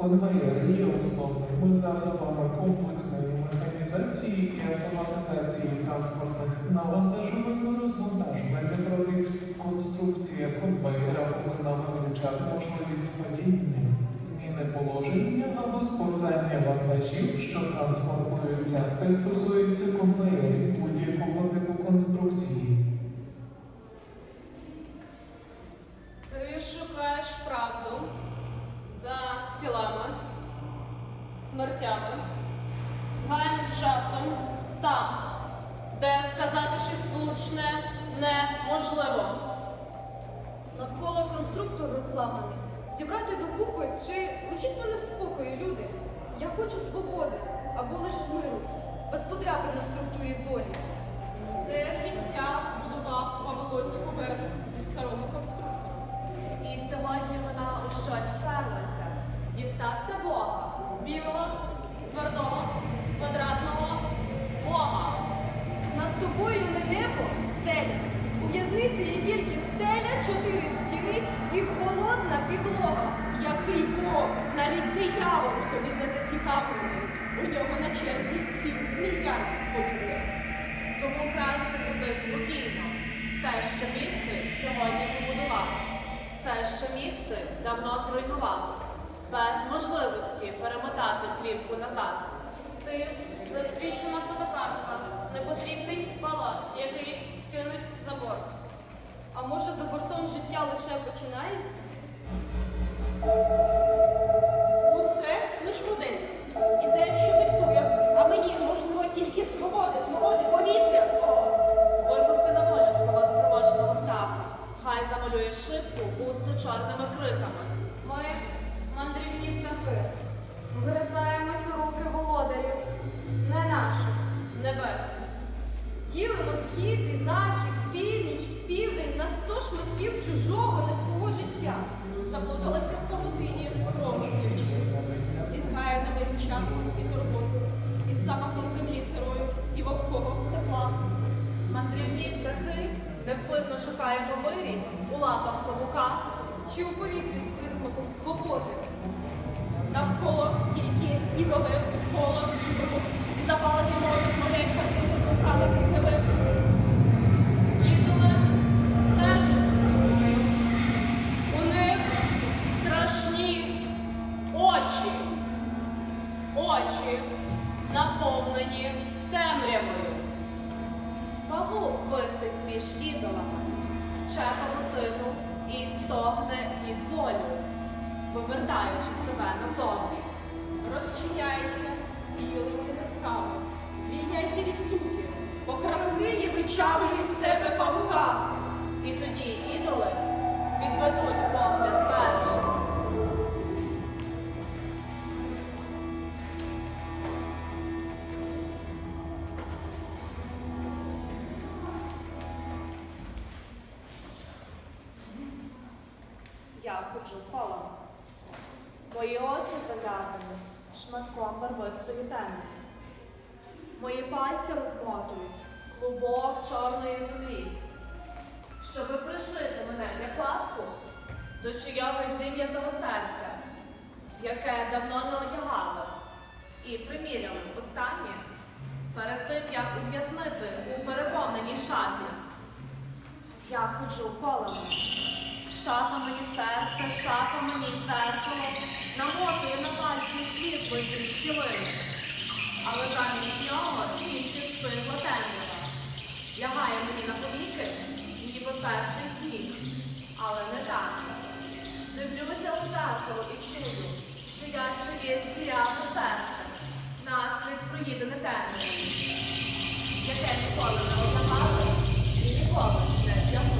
Конвейер є основними засобами комплексної механізації і автоматизації транспортних навантажувань та розвантажувань. Робіт конструкція конвейера повинна виключати можливість падіння, зміни положення або сповзання вантажів, що транспортуються. Це стосується конвейерів будь-якого типу конструкції. Ти шукаєш правду за тілами, смертями, згаяним часом там, де сказати щось влучне неможливо. Навколо конструктор розслаблений. Зібрати докупи чи лишіть мене в спокої, люди. Я хочу свободи або лиш миру, без подряпин на структурі долі. Все життя будував Вавилонську вежу зі старого конструктора. І сьогодні вона у щось вперлася. Дістався Бога. Білого, твердого, квадратного Бога. Над тобою не небо, стеля. У в'язниці є тільки стеля, чотири стіни і холодна підлога. Який Бог, навіть диявол в тобі не зацікавлений. У нього на черзі 7 мільярдів поділів. Тому краще туди спокійно. Те, що міг ти, сьогодні побудував. Те, що міг ти, давно зруйнував. Без можливості перемотати плівку назад. Ти засвідчена фотокартка, непотрібний баласт, який скинуть за борт. А може за бортом життя лише починається? Сто шматків чужого не свого життя. Заплуталися в павутині промислівчі, зі згаяними часу і турботою, із запахом землі сирою і вогкого тепла. Мандрівні птахи невпинно шукаємо вирій у лапах павука. Чи у повітрі з присмаком свободи? Навколо тільки ідоли, Вичавлюй з себе павука. І тоді ідоли відведуть погляд першим. Я ходжу колом. Мої очі зав'язані шматком барвистої теми. Мої пальці розмотують клубок чорної землі, щоби пришити мене кладку до чийогось зім'ятого серця, яке давно не одягали, і приміряли останнє перед тим, як ув'язнити у переповненій шафі. Я ходжу колами. Шафа мені серце, шафа мені дзеркало, намотує на пальці світло зі щілини. Але замість нього тільки стигла темрява. Лягає мені на повіки, ніби перший сніг. Але не так. Дивлюся у дзеркало і чую, що я чиєсь діряве серце, наскрізь проїдене темрявою, яке ніколи не одягали і ніколи не вдягнуть.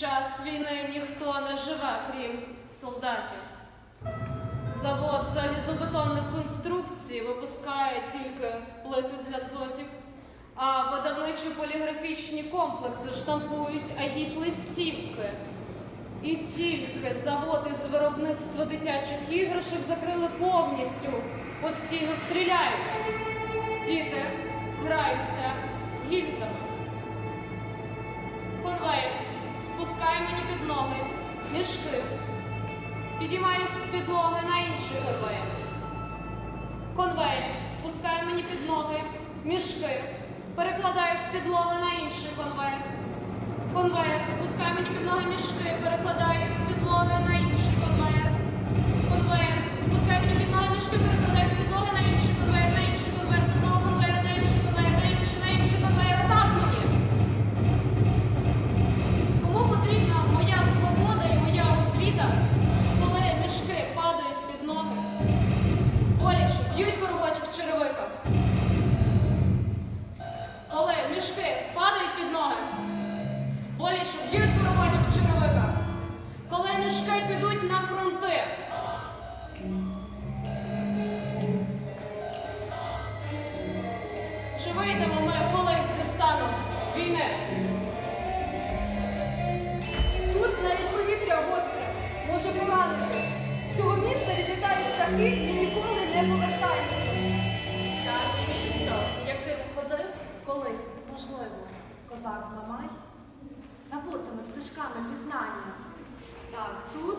Час війни ніхто не живе, крім солдатів. Завод залізобетонних конструкцій випускає тільки плити для дзотів, а видавничі поліграфічні комплекси штампують агіт-листівки. І тільки заводи з виробництва дитячих іграшок закрили повністю, постійно стріляють. Діти граються гільзами. Конвейер мені під ноги мішки, підіймає з підлоги на інший конвейер. Конвейер спускає мені під ноги мішки, перекладає з підлоги на інший конвейер. Конвеєр, спускає мені під ноги мішки, перекладає з підлоги на інший конвейер. Конвеєр, спускає мені під ноги мішки, перекладає. боліше б'ють робочих черевиках, коли мішки підуть на фронти. Чи вийдемо ми колись зі стану війни? книжками пізнання. Так, тут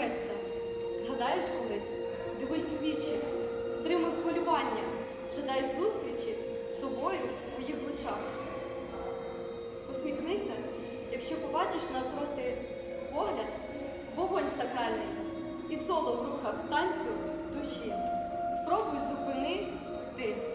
Олеся, згадаєш колись, дивись у вічі, стримуй хвилювання, жадай зустрічі з собою у їх очах. Посміхнися, якщо побачиш навпроти погляд, вогонь сакральний і соло в рухах танцю душі. Спробуй зупини ти.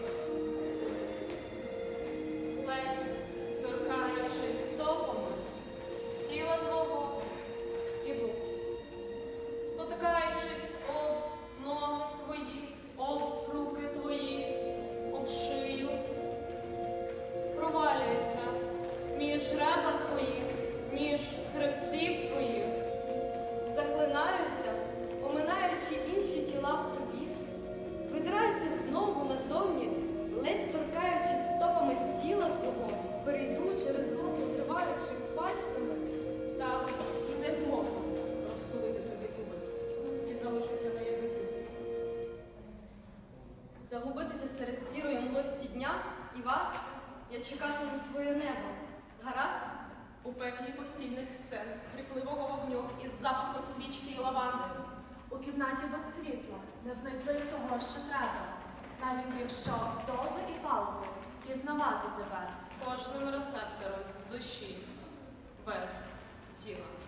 лампі без світла не знайти того, що треба, навіть якщо довго і палко пізнавати тебе кожним рецептором душі без тіла.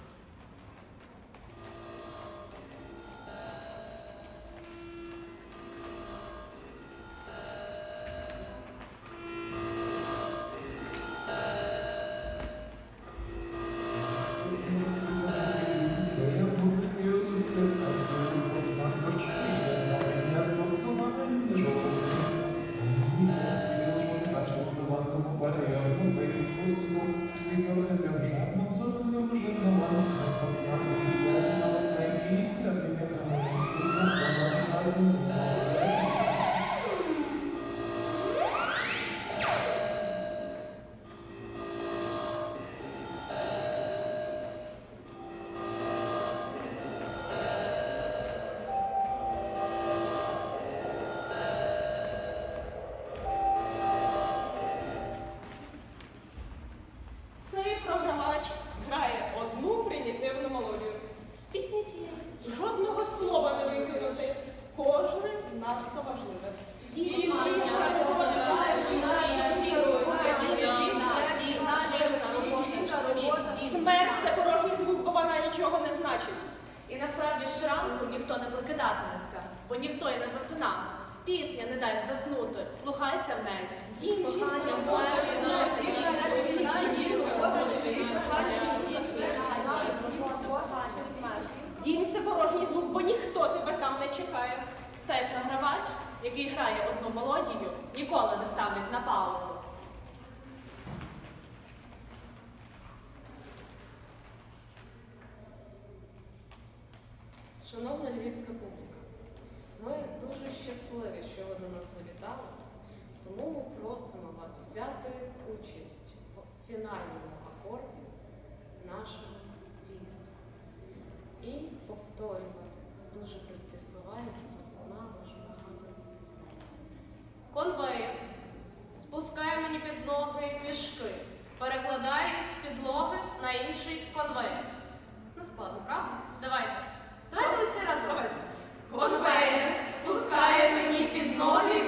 який грає одну мелодію, ніколи не ставлять на паузу. Шановна львівська публіка, ми дуже щасливі, що ви до нас завітали, тому ми просимо вас взяти участь в фінальному акорді нашого дійства і повторювати дуже прості слова, які тут лунали конвейер, спускає мені під ноги мішки, перекладає їх з підлоги на інший конвейер. Не ну, складно, правда? Давайте. Давайте усі разом. Конвейер спускає мені під ноги.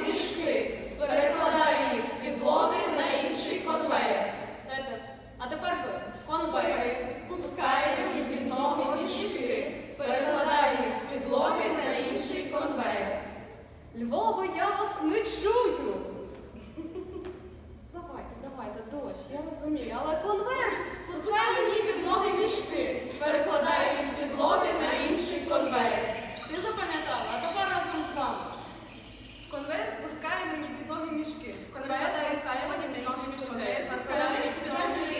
підлоги мішки. Конверта і скалювання підлоги мішки.